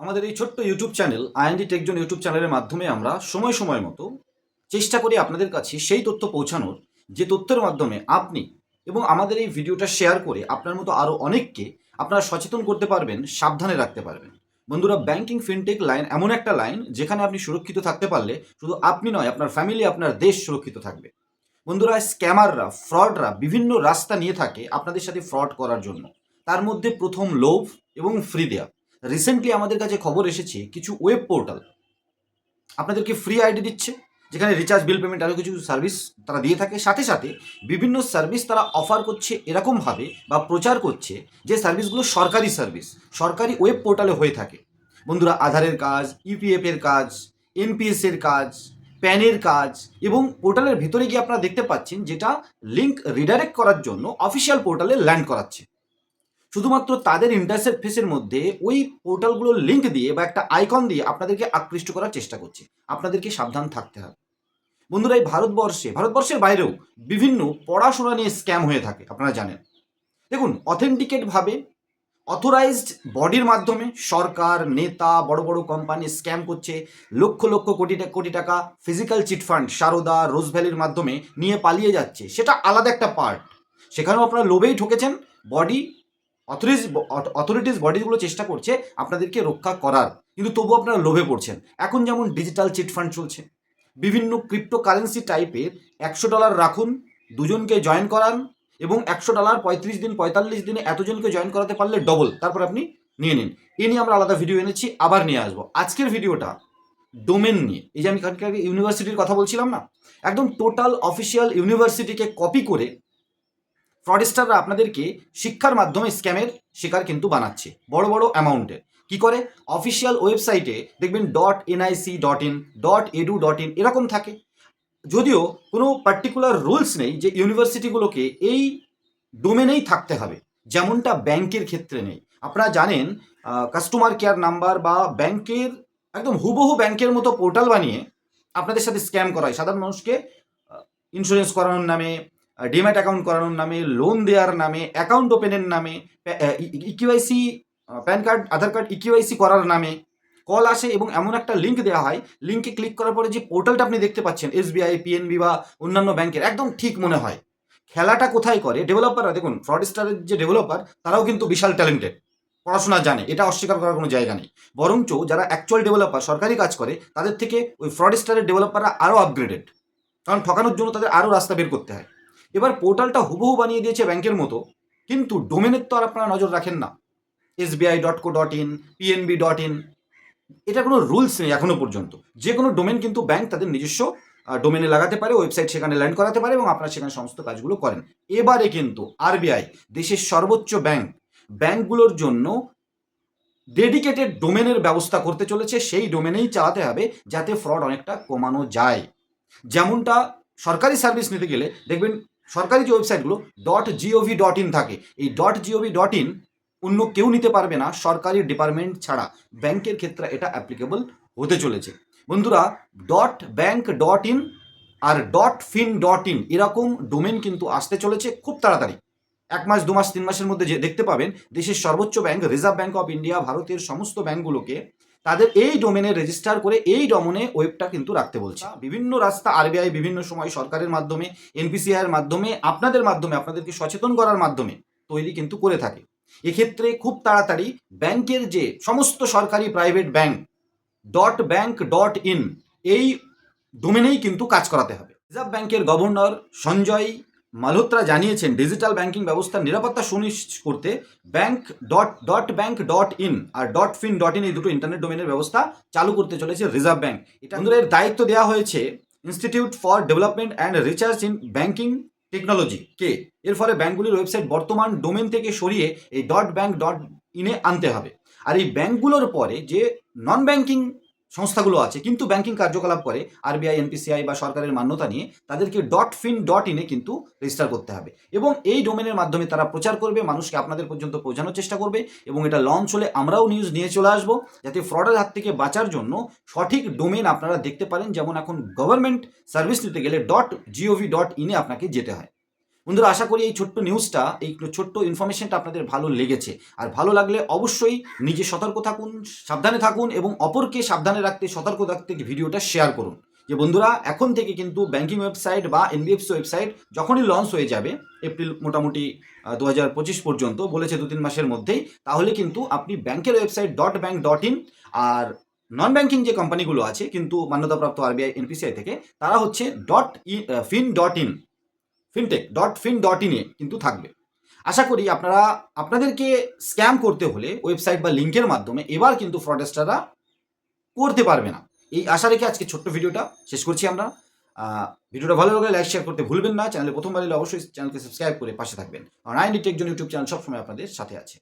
আমাদের এই ছোট্ট YouTube channel IND tech zone YouTube চ্যানেলের মাধ্যমে আমরা সময় সময় মতো চেষ্টা করি আপনাদের কাছে সেই তথ্য পৌঁছানোর, যে তথ্যের মাধ্যমে আপনি এবং আমাদের এই ভিডিওটা শেয়ার করে আপনার মতো আরও অনেককে আপনারা সচেতন করতে পারবেন, সাবধানে রাখতে পারবেন। বন্ধুরা ব্যাংকিং ফিনটেক লাইন এমন একটা লাইন যেখানে আপনি সুরক্ষিত থাকতে পারলে শুধু আপনি নয়, আপনার ফ্যামিলি আপনার দেশ সুরক্ষিত থাকবে। বন্ধুরা স্ক্যামাররা ফ্রডরা বিভিন্ন রাস্তা নিয়ে থাকে আপনাদের সাথে ফ্রড করার জন্য। তার মধ্যে প্রথম লোভ এবং ফ্রি দেয়া। রিসেন্টলি আমাদের কাছে খবর এসেছে, কিছু ওয়েব পোর্টাল আপনাদেরকে ফ্রি আইডি দিচ্ছে, যেখানে রিচার্জ বিল পেমেন্ট আরও কিছু সার্ভিস তারা দিয়ে থাকে। সাথে সাথে বিভিন্ন সার্ভিস তারা অফার করছে এরকমভাবে বা প্রচার করছে যে সার্ভিসগুলো সরকারি সার্ভিস সরকারি ওয়েব পোর্টালে হয়ে থাকে। বন্ধুরা, আধারের কাজ ইপিএফ এর কাজ এনপিএস এর কাজ প্যানের কাজ এবং পোর্টালের ভিতরে গিয়ে আপনারা দেখতে পাচ্ছেন যেটা লিঙ্ক রিডাইরেক্ট করার জন্য অফিসিয়াল পোর্টালে ল্যান্ড করাচ্ছে। শুধুমাত্র তাদের ইন্টারফেসের মধ্যে ওই পোর্টালগুলোর লিঙ্ক দিয়ে বা একটা আইকন দিয়ে আপনাদেরকে আকৃষ্ট করার চেষ্টা করছে। আপনাদেরকে সাবধান থাকতে হবে। বন্ধুরা, এই ভারতবর্ষে, ভারতবর্ষের বাইরেও বিভিন্ন পড়াশোনা নিয়ে স্ক্যাম হয়ে থাকে, আপনারা জানেন। দেখুন অথেন্টিকেটভাবে অথরাইজড বডির মাধ্যমে সরকার, নেতা, বড় বড় কোম্পানি স্ক্যাম করছে, লক্ষ লক্ষ কোটি কোটি টাকা physical chit fund Saradha Rose ভ্যালির মাধ্যমে নিয়ে পালিয়ে যাচ্ছে, সেটা আলাদা একটা পার্ট সেখানেও আপনারা লোভেই ঠকেছেন বডি অথরিজ অথরিটিস বডিগুলো চেষ্টা করছে আপনাদেরকে রক্ষা করার। কিন্তু তবু আপনারা লোভে পড়ছেন। এখন যেমন ডিজিটাল চিট ফান্ড চলছে, বিভিন্ন ক্রিপ্টো কারেন্সি টাইপের একশো ডলার রাখুন, দুজনকে জয়েন করান এবং একশো ডলার পঁয়ত্রিশ দিন, পঁয়তাল্লিশ দিনে এতজনকে জয়েন করাতে পারলে ডবল তারপর আপনি নিয়ে নিন। এ নিয়ে আমরা আলাদা ভিডিও এনেছি, আবার নিয়ে আসব। আজকের ভিডিওটা ডোমেন নিয়ে। এই যে আমি কালকে ইউনিভার্সিটির কথা বলছিলাম না? একদম টোটাল অফিসিয়াল ইউনিভার্সিটিকে কপি করে ফ্রডস্টাররা আপনাদেরকে শিক্ষার মাধ্যমে স্ক্যামের শিকার কিন্তু বানাচ্ছে, বড় বড় অ্যামাউন্টের কি করে? অফিসিয়াল ওয়েবসাইটে দেখবেন dot NIC dot in dot edu dot in এরকম থাকে। যদিও কোনো পার্টিকুলার রুলস নেই যে ইউনিভার্সিটিগুলোকে এই ডোমেনেই থাকতে হবে, যেমনটা ব্যাংকের ক্ষেত্রে নেই। আপনারা জানেন কাস্টমার কেয়ার নাম্বার বা ব্যাংকের একদম হুবহু ব্যাংকের মতো পোর্টাল বানিয়ে আপনাদের সাথে স্ক্যাম করায়। সাধারণ মানুষকে ইন্স্যুরেন্স করানোর নামে ডিম্যাট অ্যাকাউন্ট করানোর নামে, লোন দেওয়ার নামে, অ্যাকাউন্ট ওপেনের নামে ইকিউআইসি প্যান কার্ড, আধার কার্ড ইকিউআইসি করার নামে কল আসে এবং এমন একটা লিঙ্ক দেওয়া হয়। লিঙ্কে ক্লিক করার পরে যে পোর্টালটা আপনি দেখতে পাচ্ছেন, এসবিআই, পিএনবি বা অন্যান্য ব্যাংকের, একদম ঠিক মনে হয়। খেলাটা কোথায় করে? ডেভেলপাররা, দেখুন, ফ্রডস্টারের যে ডেভেলপার, তারাও কিন্তু বিশাল ট্যালেন্টেড। পড়াশোনা জানে, এটা অস্বীকার করার কোনো জায়গা নেই। বরঞ্চ যারা অ্যাকচুয়াল ডেভেলপার সরকারি কাজ করে, তাদের থেকে ওই ফ্রডস্টারের ডেভেলপাররা আরও আপগ্রেডেড কারণ ঠকানোর জন্য তাদের আরও রাস্তা বের করতে হয়। এবার পোর্টালটা হুবহু বানিয়ে দিয়েছে ব্যাংকের মতো। কিন্তু ডোমেনের তো আর আপনারা নজর রাখেন না। SBI dot co dot in, PNB dot in, এটা কোনো রুলস নেই এখনও পর্যন্ত। যে কোনো ডোমেন কিন্তু ব্যাংক তাদের নিজস্ব ডোমেনে লাগাতে পারে, ওয়েবসাইট সেখানে ল্যান্ড করাতে পারে এবং আপনারা সেখানে সমস্ত কাজগুলো করেন। এবারে কিন্তু আরবিআই, দেশের সর্বোচ্চ ব্যাংক, ব্যাংকগুলোর জন্য ডেডিকেটেড ডোমেনের ব্যবস্থা করতে চলেছে। সেই ডোমেনেই চালাতে হবে যাতে ফ্রড অনেকটা কমানো যায়। যেমনটা সরকারি সার্ভিস নিতে গেলে, দেখবেন সরকারি যে ওয়েবসাইটগুলো ডট জিওভি ডট ইন থাকে। এই. ডট জিওভি ডট ইন অন্য কেউ নিতে পারবে না, সরকারি ডিপার্টমেন্ট ছাড়া। ব্যাংকের ক্ষেত্রে এটা অ্যাপ্লিকেবল হতে চলেছে। বন্ধুরা ডট ব্যাংক ডট ইন আর. ডট ফিন ডট ইন এরকম ডোমেন কিন্তু আসতে চলেছে খুব তাড়াতাড়ি। এক মাস, দু মাস, তিন মাসের মধ্যে যে দেখতে পাবেন, দেশের সর্বোচ্চ bank Reserve Bank of India ভারতের সমস্ত ব্যাংকগুলোকে তাদের এই ডোমেনে রেজিস্টার করে এই ডোমেনে ওয়েবটা কিন্তু রাখতে বলছে। বিভিন্ন রাস্তা আরবিআই বিভিন্ন সময় সরকারের মাধ্যমে এনপিসিআই এর মাধ্যমে আপনাদের মাধ্যমে আপনাদেরকে সচেতন করার মাধ্যমে তৈরি কিন্তু করে থাকে। এক্ষেত্রে খুব তাড়াতাড়ি ব্যাংকের যে সমস্ত সরকারি private bank dot bank dot in এই ডোমেনেই কিন্তু কাজ করাতে হবে। রিজার্ভ ব্যাংকের গভর্নর সঞ্জয় মালহোত্রা জানিয়েছেন ডিজিটাল ব্যাংকিং ব্যবস্থার নিরাপত্তা সুনিশ্চিত করতে bank dot dot bank dot in R dot fin dot in এই দুটো ইন্টারনেট ডোমেনের ব্যবস্থা চালু করতে চলেছে রিজার্ভ ব্যাংক এটা এর দায়িত্ব দেওয়া হয়েছে Institute for Development and Research in Banking Technology কে? এর ফলে ব্যাংকগুলির ওয়েবসাইট বর্তমান ডোমেন থেকে সরিয়ে এই ডট ব্যাংক ডট ইনে আনতে হবে। আর এই ব্যাংকগুলোর পরে যে নন ব্যাংকিং সংস্থাগুলো আছে, কিন্তু ব্যাংকিং কার্যকলাপ করে আরবিআই এনপিসিআই বা সরকারের মান্যতা নিয়ে তাদেরকে ডট ফিন ডট ইনে কিন্তু রেজিস্টার করতে হবে। এবং এই ডোমেনের মাধ্যমে তারা প্রচার করবে, মানুষকে আপনাদের পর্যন্ত পৌঁছানোর চেষ্টা করবে এবং এটা লঞ্চ হলে আমরাও নিউজ নিয়ে চলে আসব, যাতে ফ্রডের হাত থেকে বাঁচার জন্য সঠিক ডোমেন আপনারা দেখতে পারেন। যেমন এখন গভর্নমেন্ট সার্ভিস নিতে গেলে ডট জিওভি ডট ইনে আপনাকে যেতে হয়। বন্ধুরা, আশা করি এই ছোট্ট নিউজটা এই ছোট্ট ইনফরমেশনটা আপনাদের ভালো লেগেছে। আর ভালো লাগলে অবশ্যই নিজে সতর্ক থাকুন, সাবধানে থাকুন এবং অপরকে সাবধানে রাখতে, সতর্ক রাখতে ভিডিওটা শেয়ার করুন। যে বন্ধুরা, এখন থেকে কিন্তু ব্যাংকিং ওয়েবসাইট বা এনবিএফসি ওয়েবসাইট যখনই লঞ্চ হয়ে যাবে এপ্রিল মোটামুটি দু হাজার পঁচিশ পর্যন্ত, বলেছে দু তিন মাসের মধ্যেই, তাহলে কিন্তু আপনি ব্যাংকের website dot bank dot in R non banking যে কোম্পানিগুলো আছে, কিন্তু মান্যতাপ্রাপ্ত আরবিআই এনপিসিআই থেকে, তারা হচ্ছে dot fin dot in fintech dot fin dot ইনে কিন্তু থাকবে। আশা করি আপনারা, আপনাদেরকে স্ক্যাম করতে হলে ওয়েবসাইট বা লিঙ্কের মাধ্যমে এবার কিন্তু ফ্রডেস্টাররা করতে পারবে না। এই আশা রেখে আজকে ছোট্ট ভিডিওটা শেষ করছি আমরা। ভিডিওটা ভালো লাগলে লাইক শেয়ার করতে ভুলবেন না। চ্যানেলে প্রথমবার এলে অবশ্যই চ্যানেলকে সাবস্ক্রাইব করে পাশে থাকবেন। আর আইনি টেকজন ইউটিউব চ্যানেল সবসময় আপনাদের সাথে আছে।